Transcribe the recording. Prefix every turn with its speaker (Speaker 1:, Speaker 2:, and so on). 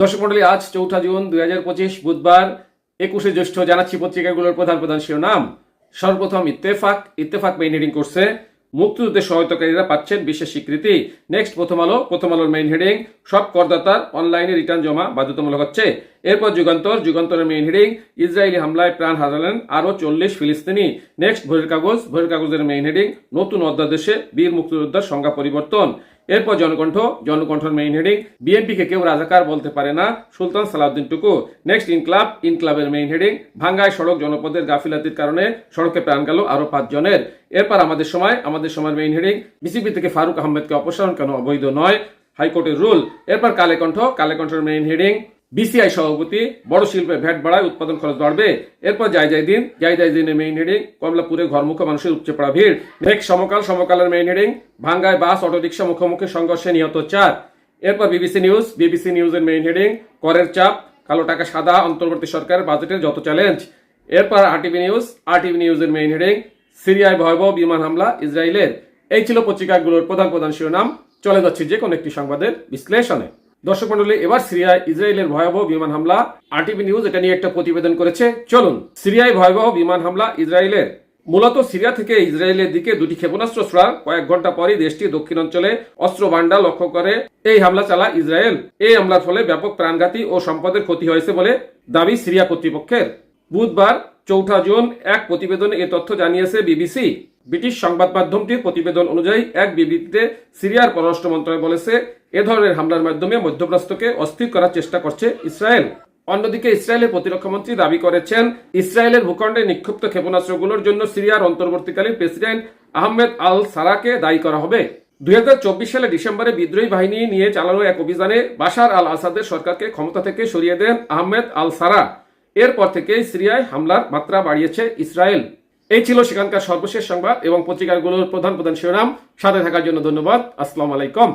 Speaker 1: দর্শক মন্ডলী, আজ চৌঠা জুন দুই হাজার পঁচিশ বুধবার একুশে জ্যৈষ্ঠ জানাচ্ছি পত্রিকাগুলোর প্রধান প্রধান শিরোনাম। সর্বপ্রথম ইত্তেফাক ইত্তেফাক মেইন হেডিং করছে। মুক্তিযুদ্ধের সহায়তাকারীরা পাচ্ছেন বিশেষ স্বীকৃতি। নেক্সট প্রথম আলো, প্রথম আলোর মেইন হেডিং সব করদাতার অনলাইনে রিটার্ন জমা বাধ্যতামূলক হচ্ছে। এরপর যুগান্তর, যুগান্তরের মেইন হেডিং ইসরায়েলি হামলায় প্রাণ হারালেন আরও চল্লিশ ফিলিস্তিনি। নেক্সট ভোরের কাগজ, ভোরের কাগজের মেইন হেডিং নতুন অধ্যাদেশে বীর মুক্তিযোদ্ধার সংজ্ঞা পরিবর্তন। এরপর জনকণ্ঠ, জনকণ্ঠের মেইন হেডিং বিএনপিকে কেউ রাজাকার বলতে পারে না, সুলতান সালাউদ্দিন টুকু। নেক্সট ইনক্লাব ইনক্লাবের মেইন হেডিং ভাঙ্গায় সড়ক জনপদের গাফিলাতির কারণে সড়কে প্রাণ গেল আরও পাঁচজনের। এরপর আমাদের সময়, আমাদের সময়ের মেইন হেডিং বিসিপি থেকে ফারুক আহমেদকে অপসারণ কেন অবৈধ নয়, হাইকোর্টের রুল এরপর কালেকণ্ঠ, কালেকণ্ঠের মেইন হেডিং বিসিআই সভাপতি, বড় শিল্পে ভ্যাট বাড়ায় উৎপাদন খরচ বাড়বে। এরপর যাই যাই দিন যাই যাই দিনের মেইন হেডিং কমলাপুরে ঘরমুখো মানুষের উপচে পড়া ভিড়। নেক্সট সমকাল, সমকালের মেইন হেডিং ভাঙ্গায় বাস অটোরিকশা মুখোমুখি সংঘর্ষে নিহত চার। এরপর বিবিসি নিউজ বিবিসি নিউজের মেইন হেডিং করের চাপ, কালো টাকা সাদা, অন্তর্বর্তী সরকারের বাজেটের যত চ্যালেঞ্জ এরপর আরটিভি নিউজ আরটিভি নিউজের মেইন হেডিং সিরিয়ায় ভয়াবহ বিমান হামলা ইসরায়েলের। এই ছিল পত্রিকাগুলোর প্রধান প্রধান শিরোনাম। চলে যাচ্ছে যে কোনো একটি সংবাদের বিশ্লেষণে। দর্শক মন্ডলী, এবার সিরিয়ায় ইসরায়েলের ভয়াবহ বিমান হামলা। আরটিভি নিউজ এটা নিয়ে একটা প্রতিবেদন করেছে। চলুন, সিরিয়ায় ভয়াবহ বিমান হামলা ইসরায়েলের। মূলত সিরিয়া থেকে ইসরায়েলের দিকে দুটি ক্ষেপণাস্ত্র ছোড়া কয়েক ঘণ্টা পরই দেশটি দক্ষিণ অঞ্চলে অস্ত্র ভান্ডা লক্ষ্য করে এই হামলা চালা ইসরায়েল। এই হামলার ফলে ব্যাপক প্রাণঘাতী ও সম্পদের ক্ষতি হয়েছে বলে দাবি সিরিয়া কর্তৃপক্ষের। বুধবার চৌঠা জুন এক প্রতিবেদনে এ তথ্য জানিয়েছে বিবিসি। ব্রিটিশ সংবাদ মাধ্যমটির প্রতিবেদন অনুযায়ী এক বিবৃতিতে সিরিয়ার পররাষ্ট্র মন্ত্রণালয় বলেছে, এ ধরনের হামলার মাধ্যমে মধ্যপ্রাচ্যকে অস্থির করার চেষ্টা করছে ইসরায়েল। অন্যদিকে ইসরায়েলের প্রতিরক্ষামন্ত্রী দাবি করেছেন, ইসরায়েলের ভূখণ্ডে নিক্ষিপ্ত ক্ষেপণাস্ত্রগুলোর জন্য সিরিয়ার অন্তর্বর্তীকালীন প্রেসিডেন্ট আহমেদ আল সারাকে দায়ী করা হবে। দুই সালে ডিসেম্বরে বিদ্রোহী বাহিনী নিয়ে চালানো এক অভিযানে বাশার আল আসাদের সরকারকে ক্ষমতা থেকে সরিয়ে দেন আহমেদ আল সারা। এরপর থেকে সিরিয়ায় হামলার মাত্রা বাড়িয়েছে ইসরায়েল। এই ছিল সেখানকার সর্বশেষ সংবাদ এবং পত্রিকাগুলোর প্রধান প্রধান শিরোনাম। সাথে থাকার জন্য ধন্যবাদ। আসসালাম আলাইকুম।